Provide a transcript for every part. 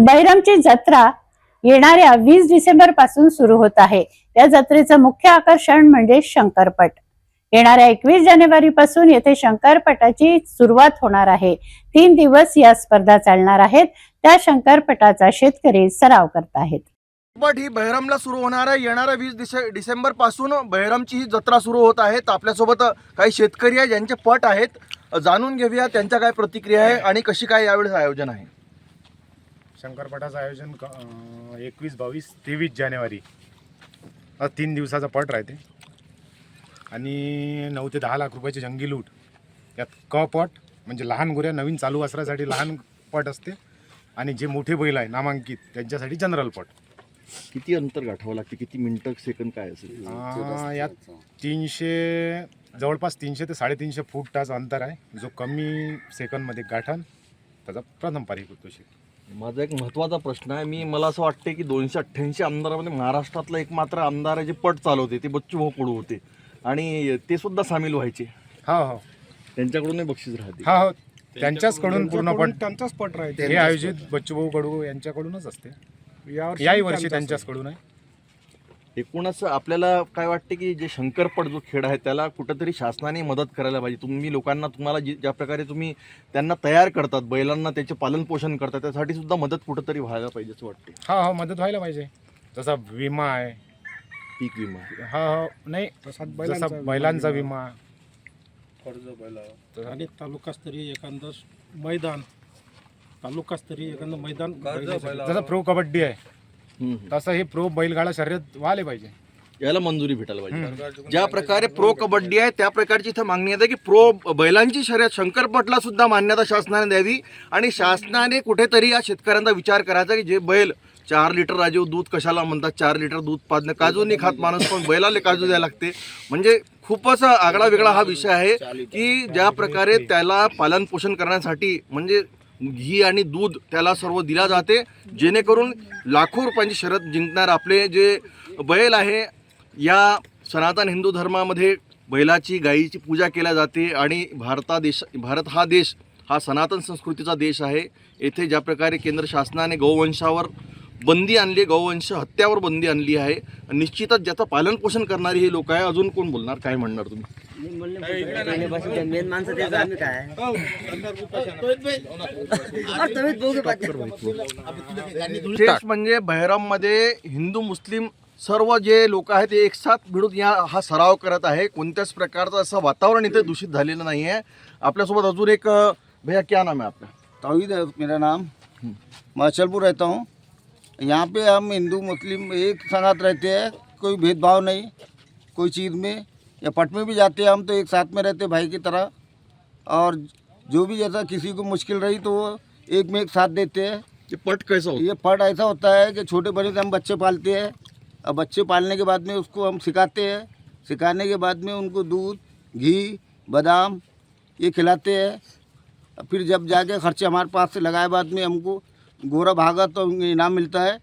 बहिरमची जत्रा येणाऱ्या वीस डिसेंबरपासून सुरू होत आहे. या जत्रेचं मुख्य आकर्षण म्हणजे शंकरपट. येणाऱ्या एकवीस जानेवारी पासून येथे शंकरपटाची सुरुवात होणार आहे. तीन दिवस या स्पर्धा चालणार आहेत. त्या शंकरपटाचा शेतकरी सराव करत आहेत. बट ही बहिरमला सुरू होणार आहे. येणाऱ्या वीस डिसे डिसेंबरपासून बहिरमची ही जत्रा सुरू होत आहे. आपल्यासोबत काही शेतकरी आहे ज्यांचे पट आहेत. जाणून घेऊया त्यांच्या काय प्रतिक्रिया आहे आणि कशी काय यावेळेस आयोजन आहे. शंकरपटाचं आयोजन एकवीस बावीस तेवीस जानेवारी. हा तीन दिवसाचा पट राहते. आणि नऊ ते दहा लाख रुपयाची जंगी लूट. यात क पट म्हणजे लहान गुऱ्या नवीन चालू असण्यासाठी लहान पट असते. आणि जे मोठे बैल आहे नामांकित त्यांच्यासाठी जनरल पट. किती अंतर गाठावं लागते? किती मिनिटं सेकंद काय असेल? यात तीनशे जवळपास तीनशे ते साडेतीनशे फूटाचं अंतर आहे. जो कमी सेकंदमध्ये गाठन त्याचा प्रथम पारिक होतो शेत माझा एक महत्त्वाचा प्रश्न आहे. मी मला असं वाटते की दोनशे अठ्ठ्याऐंशी आमदारामध्ये महाराष्ट्रातला एक मात्र आमदार आहे जे पट चालवते ते बच्चू भाऊ कडू होते. आणि ते सुद्धा सामील व्हायचे. हो हो. त्यांच्याकडूनही बक्षीस राहते. हा हो. त्यांच्याचकडून पूर्ण पट. त्यांचाच पट राहते. हे आयोजित बच्चूभाऊ कडू यांच्याकडूनच असते. याही वर्षी त्यांच्याचकडून आहे. एकूणच आपल्याला काय वाटते की जे शंकरपट जो खेळ आहे त्याला कुठंतरी शासनाने मदत करायला पाहिजे. तुम्ही लोकांना तुम्हाला जी ज्या प्रकारे तुम्ही त्यांना तयार करतात बैलांना त्याचे पालनपोषण करतात त्यासाठी सुद्धा मदत कुठंतरी व्हायला पाहिजे असं वाटते हा हो मदत व्हायला पाहिजे. जसा विमा आहे. पीक विमा. हा हो नाही तसाच जसा बैलांचा विमा. कर्ज बैल. आणि तालुकास्तरीय एखादं मैदान तालुकास्तरीय एखादं मैदान. जसं प्रो कबड्डी आहे. तसं हे प्रो बैलगाडा शर्यत व्हायला पाहिजे. याला मंजुरी भेटायला पाहिजे. ज्या प्रकारे प्रो कबड्डी आहे त्या प्रकारची इथं मागणी आहे की प्रो बैलांची शर्यत शंकरपटला सुद्धा मान्यता शासनाने द्यावी आणि शासनाने कुठेतरी या शेतकऱ्यांचा विचार करायचा की जे बैल चार लिटर राजीव दूध कशाला म्हणतात? चार लिटर दूध पाजणं काजू नाही खात माणूस पण बैलाला काजू द्यायला लागते. म्हणजे खूपच आगळा वेगळा हा विषय आहे की ज्या प्रकारे त्याला पालन पोषण करण्यासाठी म्हणजे घी आणि दूध त्याला सर्व दिला जाते. जेणेकरून लाखो रुपयांची शर्यत जिंकणार आपले जे बैल आहे या सनातन हिंदू धर्मामध्ये बैलाची गाईची पूजा केल्या जाते आणि भारता देश भारत हा देश हा सनातन संस्कृतीचा देश आहे. येथे ज्या प्रकारे केंद्र शासनाने गौवंशावर बंदी आणली गौवंश हत्यावर बंदी आणली आहे निश्चितच ज्याचं पालनपोषण करणारी हे लोक आहे. अजून कोण बोलणार? काय म्हणणार तुम्ही? मेन माणसं आम्ही काय? विशेष म्हणजे बहराममध्ये हिंदू मुस्लिम सर्व जे लोक आहेत ते एकसाथ मिळून या हा सराव करत आहे. कोणत्याच प्रकारचं असं वातावरण इथे दूषित झालेलं नाही आहे आपल्यासोबत अजून एक भैया क्या नाम है आपका तौहीद है मेरा नाम. मैं अचलपुर रहता हूँ. यहाँ पे हम हिंदू मुस्लिम एक संगत रहते हैं. कोई भेदभाव नहीं कोई चीज़ में. या पट में भी जाते हैं हम तो एक साथ में रहते भाई की तरह। और जो भी जैसा किसी को मुश्किल रही तो वो एक में एक साथ देते हैं। ये पट कैसा होता ये पट ऐसा होता है कि छोटे बड़े से हम बच्चे पालते हैं। और बच्चे पालने के बाद में उसको हम सिखाते हैं। सिखाने के बाद में उनको दूध घी बादाम ये खिलाते हैं। और फिर जब जाके खर्चे हमारे पास से लगाए बाद में हमको गोरा भागा तो इनाम मिलता है।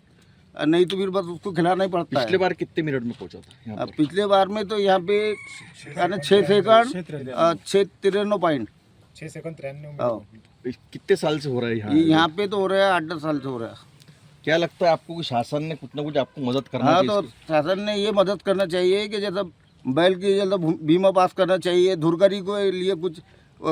नहीं तो फिर बस उसको खिलाना ही पड़ता पिछले है। बार कितने मिनट में पहुँचा था यहाँ अब पर? पिछले बार में तो यहाँ पे क्या ना छः सेकंड और छः तिरानवे पॉइंट। छे सेकंद त्र्याण्णव हाँ। कितने साल से हो रहा है यहाँ? ये यहाँ पे तो हो रहा है आठ दस साल से हो रहा है। क्या लगता है आपको कि शासन ने कुछ ना कुछ आपको मदद करना हाँ चाहिए तो? शासन ने ये मदद करना चाहिए कि जैसा बैल की जैसा भू- बीमा पास करना चाहिए धुरकरी को लिए कुछ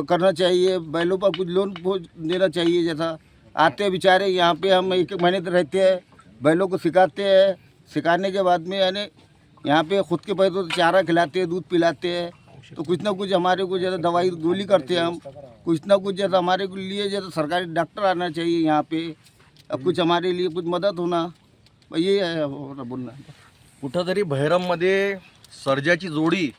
करना चाहिए बैलों पर कुछ लोन देना चाहिए जैसा आते हैं बेचारे यहाँ पे हम एक एक महीने तक रहते हैं। बैलों को सिखाते हैं। सिखाने के बाद में यानी यहाँ पे खुद के पैसों से चारा खिलाते हैं दूध पिलाते हैं। तो कुछ ना कुछ हमारे को ज़्यादा दवाई गोली करते हैं हम। कुछ ना कुछ ज़्यादा हमारे को लिए ज़्यादा सरकारी डॉक्टर आना चाहिए यहाँ पे। अब कुछ हमारे लिए कुछ मदद होना। ये है बोलना। कुठंतरी बहिरममध्ये सर्जाची जोडी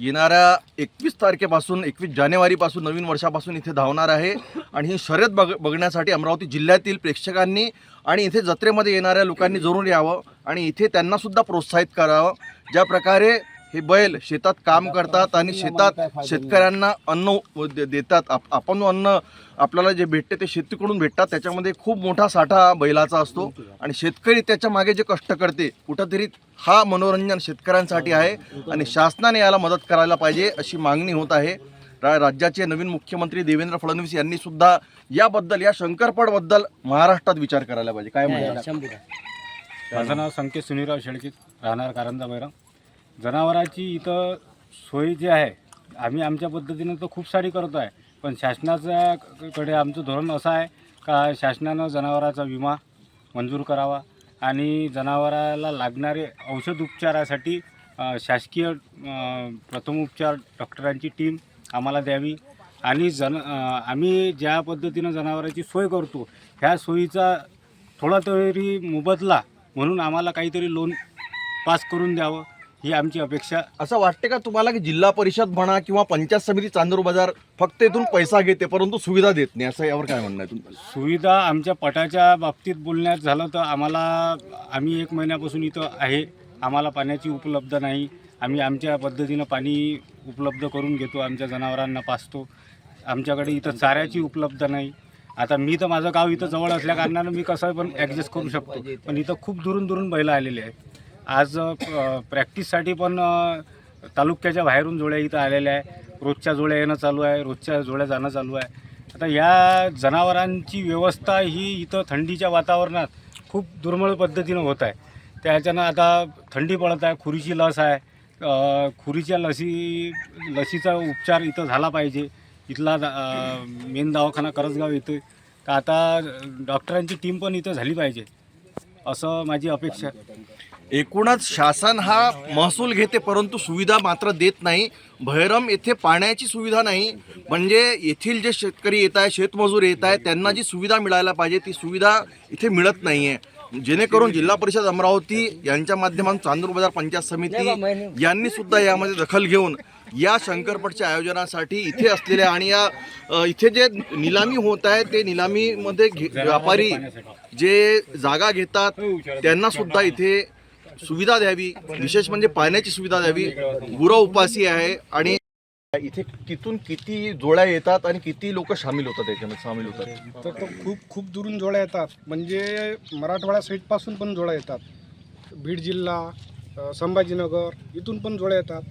येणाऱ्या एकवीस तारखेपासून एकवीस जानेवारीपासून नवीन वर्षापासून इथे धावणार आहे. आणि ही शर्यत बघ बघण्यासाठी अमरावती जिल्ह्यातील प्रेक्षकांनी आणि इथे जत्रेमध्ये येणाऱ्या लोकांनी जरूर यावं आणि इथे त्यांनासुद्धा प्रोत्साहित करावं. ज्या प्रकारे हे बैल शेतात काम करतात आणि शेतात शेतकऱ्यांना अन्न देतात. आप आपण अन्न आपल्याला जे भेटते ते शेतीकडून भेटतात. त्याच्यामध्ये खूप मोठा साठा बैलाचा असतो आणि शेतकरी त्याच्यामागे जे कष्ट करते कुठंतरी हा मनोरंजन शेतकऱ्यांसाठी आहे आणि शासनाने याला मदत करायला पाहिजे अशी मागणी होत आहे. रा राज्याचे नवीन मुख्यमंत्री देवेंद्र फडणवीस यांनी सुद्धा याबद्दल या शंकरपटबद्दल महाराष्ट्रात विचार करायला पाहिजे. काय म्हणतात माझं नाव संकेत सुनीलराव शेळकीत राहणार कारंजा बैराम. जनावरांची इथं सोय जी आहे आम्ही आमच्या पद्धतीनं तर खूप सारी करतो आहे पण शासनाच्याकडे आमचं धोरण असं आहे का शासनानं जनावराचा विमा मंजूर करावा आणि जनावराला लागणारे औषध उपचारासाठी शासकीय प्रथम प्रथमोपचार डॉक्टरांची टीम आम्हाला द्यावी आणि जन आम्ही ज्या पद्धतीनं जनावरांची सोय करतो ह्या सोयीचा थोडा तरी मोबदला म्हणून आम्हाला काहीतरी लोन पास करून द्यावं. ही आमची अपेक्षा. असं वाटते का तुम्हाला की जिल्हा परिषद म्हणा किंवा पंचायत समिती चांदूर बाजार फक्त इथून पैसा घेते परंतु सुविधा देत नाही? असं यावर काय म्हणणं आहे तुमचं? सुविधा आमच्या पटाच्या बाबतीत बोलण्यात झालं तर आम्हाला आम्ही एक महिन्यापासून इथं आहे. आम्हाला पाण्याची उपलब्ध नाही. आम्ही आमच्या पद्धतीनं पाणी उपलब्ध करून घेतो आमच्या जनावरांना पाचतो आमच्याकडे इथं चाऱ्याची उपलब्ध नाही. आता मी तर माझं गाव इथं जवळ असल्या कारणानं मी कसं पण ॲडजस्ट करू शकतो. पण इथं खूप दुरून दुरून बैलं आलेले आहेत. आज प्रॅक्टिससाठी पण तालुक्याच्या बाहेरून जोड्या इथं आलेल्या आहे रोजच्या जोड्या येणं चालू आहे रोजच्या जोड्या जाणं चालू आहे. आता या जनावरांची व्यवस्था ही इथं थंडीच्या वातावरणात खूप दुर्मिळ पद्धतीनं होत आहे. त्याच्यानं आता थंडी पडत आहे खुरीची लस आहे. खुरीच्या लसी लसीचा उपचार इथं झाला पाहिजे. इथला मेन दवाखाना करसगाव येतो तर आता डॉक्टरांची टीम पण इथं झाली पाहिजे. असं माझी अपेक्षा एकूणच शासन हा महसूल घेते परंतु सुविधा मात्र देत नाही. भैरम येथे पाण्याची सुविधा नाही. म्हणजे येथील जे शेतकरी येत आहे शेतमजूर येत आहे त्यांना जी सुविधा मिळायला पाहिजे ती सुविधा इथे मिळत नाही आहे जेणेकरून जिल्हा परिषद अमरावती यांच्या माध्यमातून चांदूर बाजार पंचायत समिती यांनी सुद्धा यामध्ये दखल घेऊन या शंकरपटच्या आयोजनासाठी इथे असलेल्या आणि या इथे जे निलामी होत आहे ते निलामीमध्ये घे- व्यापारी जे जागा घेतात त्यांना सुद्धा इथे सुविधा द्यावी विशेष म्हणजे पाण्याची सुविधा द्यावी गुरं उपासी आहे आणि इथे कितून किती जोड्या येतात आणि किती लोक सामील होतात याच्यामध्ये? सामील होतात. तर तो खूप खूप दुरून जोड्या येतात. म्हणजे मराठवाडा साईडपासून पण जोड्या येतात. बीड जिल्हा संभाजीनगर इथून पण जोड्या येतात.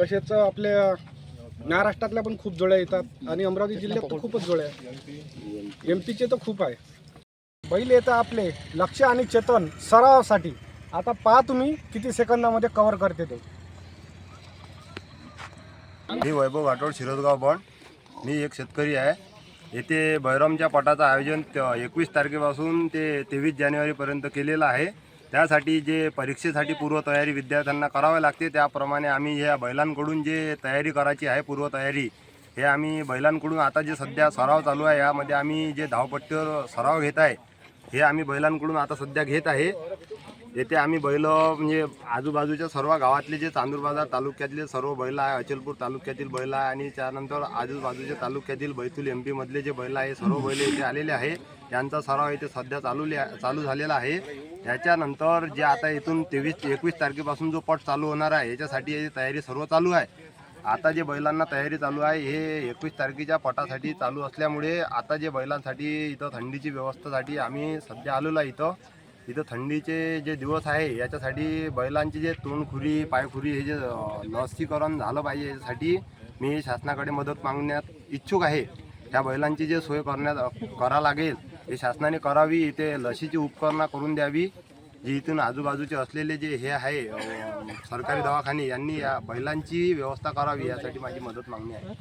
तसेच आपल्या महाराष्ट्रातल्या पण खूप जोड्या येतात आणि अमरावती जिल्ह्यात तर खूपच जोड्या आहेत. एम पीचे तर खूप आहे. बैल येतं आपले लक्ष आणि चेतन सरावासाठी. आता पहा तुम्ही किती सेकंदामध्ये कव्हर करते ते. मी वैभव वाटोड शिरोदगाव बंड मी एक शेतकरी आहे. येथे बैरमच्या पटाचं आयोजन एकवीस तारखेपासून ते तेवीस जानेवारीपर्यंत केलेलं आहे. त्यासाठी जे परीक्षेसाठी पूर्वतयारी विद्यार्थ्यांना करावी लागते त्याप्रमाणे आम्ही ह्या बैलांकडून जे तयारी करायची आहे पूर्वतयारी हे आम्ही बैलांकडून आता जे सध्या सराव चालू आहे यामध्ये आम्ही जे धावपट्टीवर सराव घेत आहे हे आम्ही बैलांकडून आता सध्या घेत आहे. येथे आम्ही बैल म्हणजे आजूबाजूच्या सर्व गावातले जे चांदूर बाजार तालुक्यातले सर्व बैल आहे अचलपूर तालुक्यातील बैल आहे आणि त्यानंतर आजूबाजूच्या तालुक्यातील बैतूल एम मधले जे बैल आहे सर्व बैल इथे आलेले आहे. त्यांचा सराव इथे सध्या चालू चालू झालेला आहे. त्याच्यानंतर जे आता इथून तेवीस एकवीस तारखेपासून जो पट चालू होणार आहे याच्यासाठी याची तयारी सर्व चालू आहे. आता जे बैलांना तयारी चालू आहे हे एकवीस तारखेच्या पटासाठी चालू असल्यामुळे आता जे बैलांसाठी इथं थंडीची व्यवस्थासाठी आम्ही सध्या आलेलो आहे इथं. इथं थंडीचे जे दिवस आहे याच्यासाठी बैलांची जे तोंडखुरी पायखुरी हे जे लसीकरण झालं पाहिजे याच्यासाठी मी शासनाकडे मदत मागण्यात इच्छुक आहे. त्या बैलांची जे सोय करण्यात करा लागेल हे शासनाने करावी इथे लसीची उपकरणं करून द्यावी. जी इथून आजूबाजूचे असलेले जे हे आहे सरकारी दवाखाने यांनी या बैलांची व्यवस्था करावी यासाठी माझी मदत मागणी आहे.